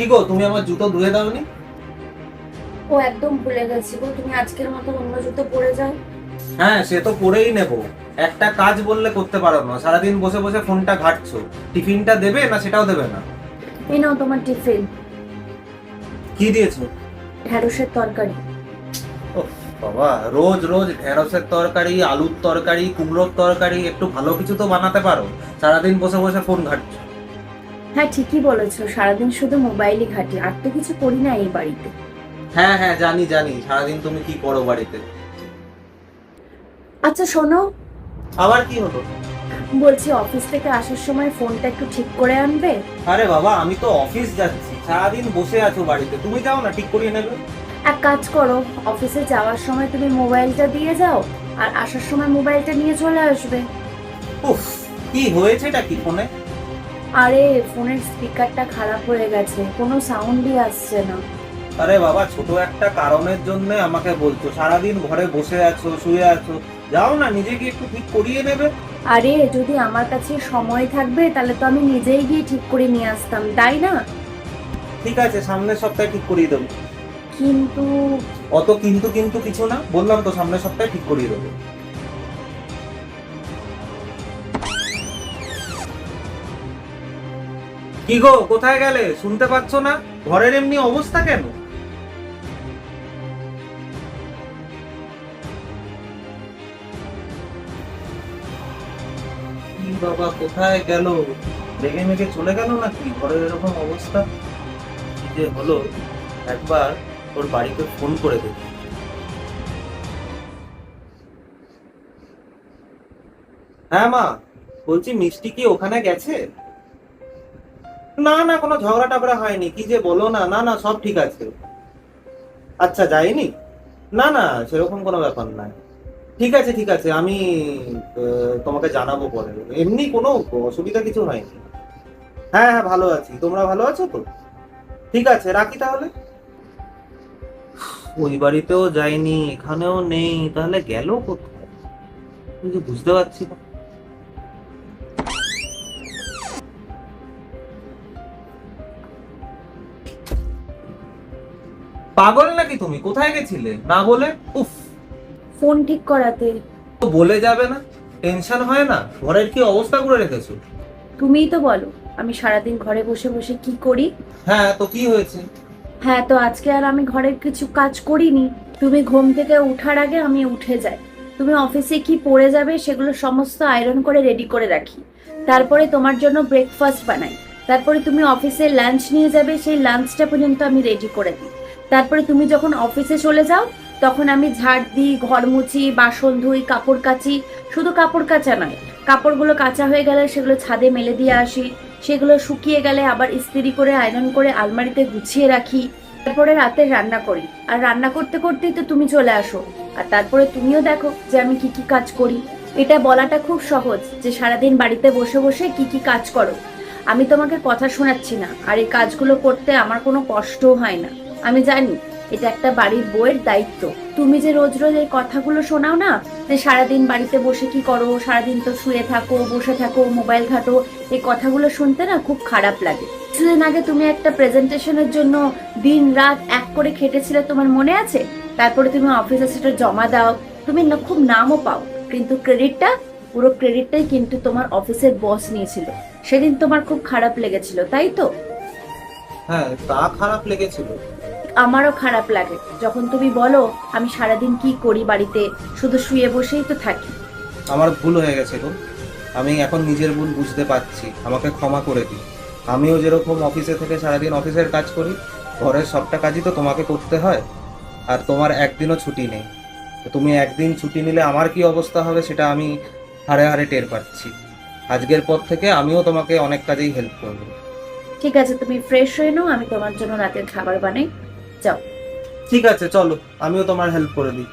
কি গো তুমি আমার জুতো ধুয়ে দাওনি? ও একদম ভুলে গেছি গো তুমি আজকের মতো অন্য জুতো পরে যাও। হ্যাঁ সে তো করেই নেব। একটা কাজ বললে করতে পারো না সারাদিন বসে বসে ফোনটা ঘাটছো। টিফিনটা দেবে না সেটাও দেবে না? এই নাও তোমার টিফিন। কি দিয়েছ? ঢ্যাঁড়সের তরকারি। বাবা রোজ রোজ ঢেঁড়সের তরকারি আলুর তরকারি কুমড়োর তরকারি একটু ভালো কিছু তো বানাতে পারো। সারাদিন বসে বসে ফোন ঘাটছো। হ্যাঁ ঠিকই বলেছ। সারাদিন শুধু মোবাইলই ঘাটি। আর তো কিছু করি না এই বাড়িতে। হ্যাঁ হ্যাঁ জানি জানি। সারাদিন তুমি কি করো বাড়িতে? আচ্ছা শোনো। আবার কি হলো? বলছি অফিস থেকে আসার সময় ফোনটা একটু ঠিক করে আনবে? আরে বাবা আমি তো অফিস যাচ্ছি। সারাদিন বসে আছো বাড়িতে। তুমি যাও না ঠিক করিয়ে নেবে। এক কাজ করো অফিসে যাওয়ার সময় তুমি মোবাইলটা দিয়ে যাও আর আসার সময় মোবাইলটা নিয়ে চলে আসবে। উফ কি হয়েছেটা কি ফোনে? আরে ফোনের স্পিকারটা খারাপ হয়ে গেছে কোনো সাউন্ডই আসছে না। আরে বাবা ছোট একটা কারণের জন্য আমাকে বলছো সারাদিন ঘরে বসে আছো শুয়ে আছো যাও না নিজেকে একটু ঠিক করিয়ে নেবে। আরে যদি আমার কাছে সময় থাকবে তাহলে তো আমি নিজেই গিয়ে ঠিক করে নিয়ে আসতাম তাই না? ঠিক আছে সামনের সপ্তাহে ঠিক করিয়ে দেবো। কিন্তু অত কিন্তু কিন্তু কিছু না বললাম তো সামনের সপ্তাহে ঠিক করিয়ে দেবো। কি গো, কোথায় গেলে? শুনতে পাচ্ছ না? ঘরের এমনি অবস্থা কেন? বাবা, কোথায় গেল? রেগে মেগে চলে গেল নাকি? ঘরের এরকম অবস্থা? যে হলো? একবার ওর বাড়িতে ফোন করে দেখি। হ্যাঁ মা, বলছি মিষ্টি কি ওখানে গেছে? না না, কোনো ঝগড়া টগড়া হয়নি। কি যে বলো না না না, সব ঠিক আছে। আচ্ছা যাইনি? না না, সেরকম কোনো ব্যাপার নাই ঠিক আছে ঠিক আছে, আমি তোমাকে জানাব পরে। এমনি কোনো অসুবিধা কিছু হয়নি। হ্যাঁ হ্যাঁ ভালো আছি। তোমরা ভালো আছো তো? ঠিক আছে, রাখি তাহলে। ওই বাড়িতেও যাইনি, এখানেও নেই, তাহলে গেল কোথায়? বুঝতে পারছি না। পাগল নাকি তুমি? কোথায় গেছিলে? না বলে? উফ। ফোন ঠিক করাতে। তো বলে যাবে না। টেনশন হয় না। ঘরের কি অবস্থা করে রেখেছো? তুমিই তো বলো আমি সারাদিন ঘরে বসে বসে কি করি? হ্যাঁ তো কি হয়েছে? হ্যাঁ তো আজকে আর আমি ঘরের কিছু কাজ করিনি। তুমি ঘুম থেকে উঠার আগে আমি উঠে যাই। তুমি অফিসে কি পড়ে যাবে সেগুলো সমস্ত আয়রন করে রেডি করে রাখি। তারপরে তোমার জন্য ব্রেকফাস্ট বানাই। তারপরে তুমি অফিসে লাঞ্চ নিয়ে যাবে সেই লাঞ্চটা পর্যন্ত আমি রেডি করে দিই। তারপরে তুমি যখন অফিসে চলে যাও, তখন আমি ঝাড় দিই, ঘর মুছি, বাসন ধুই, কাপড় কাচি। শুধু কাপড় কাচা নয়, কাপড়গুলো কাঁচা হয়ে গেলে সেগুলো ছাদে মেলে দিয়ে আসি। সেগুলো শুকিয়ে গেলে আবার ইস্ত্রি করে আয়রন করে আলমারিতে গুছিয়ে রাখি। তারপরে রাতে রান্না করি। আর রান্না করতে করতেই তো তুমি চলে আসো। আর তারপরে তুমিও দেখো যে আমি কি কি কাজ করি। এটা বলাটা খুব সহজ যে সারাদিন বাড়িতে বসে বসে কি কি কাজ করো। আমি তোমাকে কথা শোনাচ্ছি না। আর এই কাজগুলো করতে আমার কোনো কষ্টও হয় না। আমি জানি, এটা একটা বাড়ির বউয়ের দায়িত্ব। তুমি যে রোজ রোজ এই কথাগুলো শোনাও না, যে সারাদিন বাড়িতে বসে কি করো, সারাদিন তো শুয়ে থাকো, বসে থাকো, মোবাইল ঘাটো, এই কথাগুলো শুনতে না খুব খারাপ লাগে। কিছুদিন আগে তুমি একটা প্রেজেন্টেশনের জন্য দিন রাত এক করে খেটেছিলে তোমার মনে আছে? তারপরে তুমি অফিসে সেটা জমা দাও, তুমি না খুব নামও পাও। কিন্তু ক্রেডিটটা, পুরো ক্রেডিটটাই কিন্তু তোমার অফিসের বস নিয়েছিল। সেদিন তোমার খুব খারাপ লেগেছিল, তাই তো? হ্যাঁ তা খারাপ লেগেছিল। আমারও খারাপ লাগে। যখন তুমি বলো আমি সারাদিন কি করি বাড়িতে শুধু শুয়ে বসেই তো থাকি। আমার ভুল হয়ে গেছে গো। আমি এখন নিজের ভুল বুঝতে পারছি। আমাকে ক্ষমা করে দিই আমিও যেরকম অফিসে থেকে সারাদিন অফিসের কাজ করি ঘরের সবটা কাজই তো তোমাকে করতে হয়। আর তোমার একদিনও ছুটি নেই। তো তুমি একদিন ছুটি নিলে আমার কি অবস্থা হবে সেটা আমি হারে হারে টের পাচ্ছি। আজকের পর থেকে আমিও তোমাকে অনেক কাজেই হেল্প করব। ঠিক আছে তুমি ফ্রেশ হয়ে নাও আমি তোমার জন্য রাতের খাবার বানাই। যাও। ঠিক আছে চলো আমিও তোমার হেল্প করে দিই।